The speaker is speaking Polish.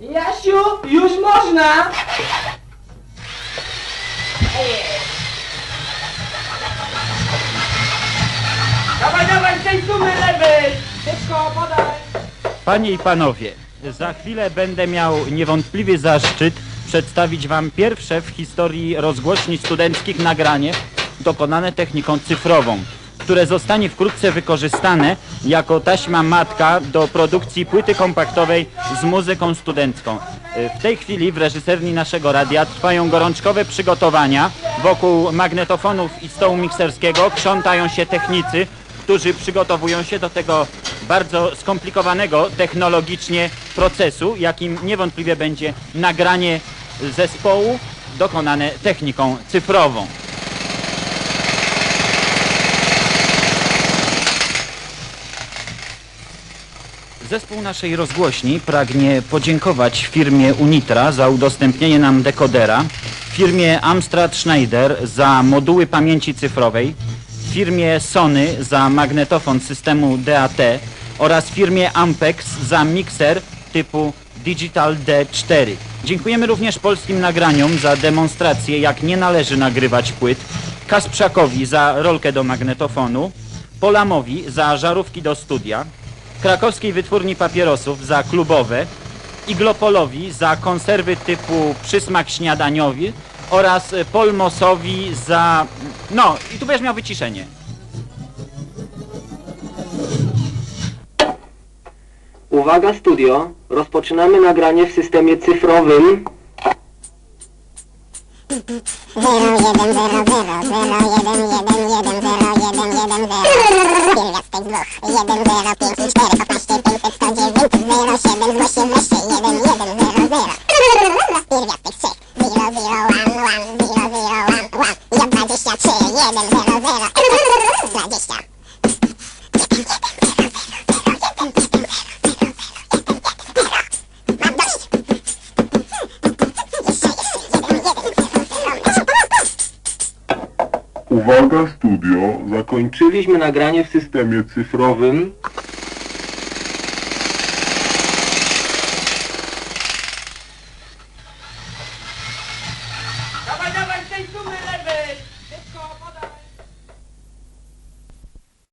Jasiu, już można! Dawaj, dawaj, tej sumy lewej! Szybko, podaj! Panie i panowie, za chwilę będę miał niewątpliwy zaszczyt przedstawić wam pierwsze w historii rozgłośni studenckich nagranie dokonane techniką cyfrową, które zostanie wkrótce wykorzystane jako taśma matka do produkcji płyty kompaktowej z muzyką studencką. W tej chwili w reżyserni naszego radia trwają gorączkowe przygotowania. Wokół magnetofonów i stołu mikserskiego krzątają się technicy, którzy przygotowują się do tego bardzo skomplikowanego technologicznie procesu, jakim niewątpliwie będzie nagranie zespołu dokonane techniką cyfrową. Zespół naszej rozgłośni pragnie podziękować firmie Unitra za udostępnienie nam dekodera, firmie Amstrad Schneider za moduły pamięci cyfrowej, firmie Sony za magnetofon systemu DAT oraz firmie Ampex za mikser typu Digital D4. Dziękujemy również polskim nagraniom za demonstrację jak nie należy nagrywać płyt, Kasprzakowi za rolkę do magnetofonu, Polamowi za żarówki do studia, Krakowskiej Wytwórni Papierosów za klubowe, Iglopolowi za konserwy typu przysmak śniadaniowy oraz Polmosowi za... No, i tu będziesz miał wyciszenie. Uwaga studio, rozpoczynamy nagranie w systemie cyfrowym. 20 Mam Uwaga studio, zakończyliśmy Kończyliśmy nagranie w systemie cyfrowym.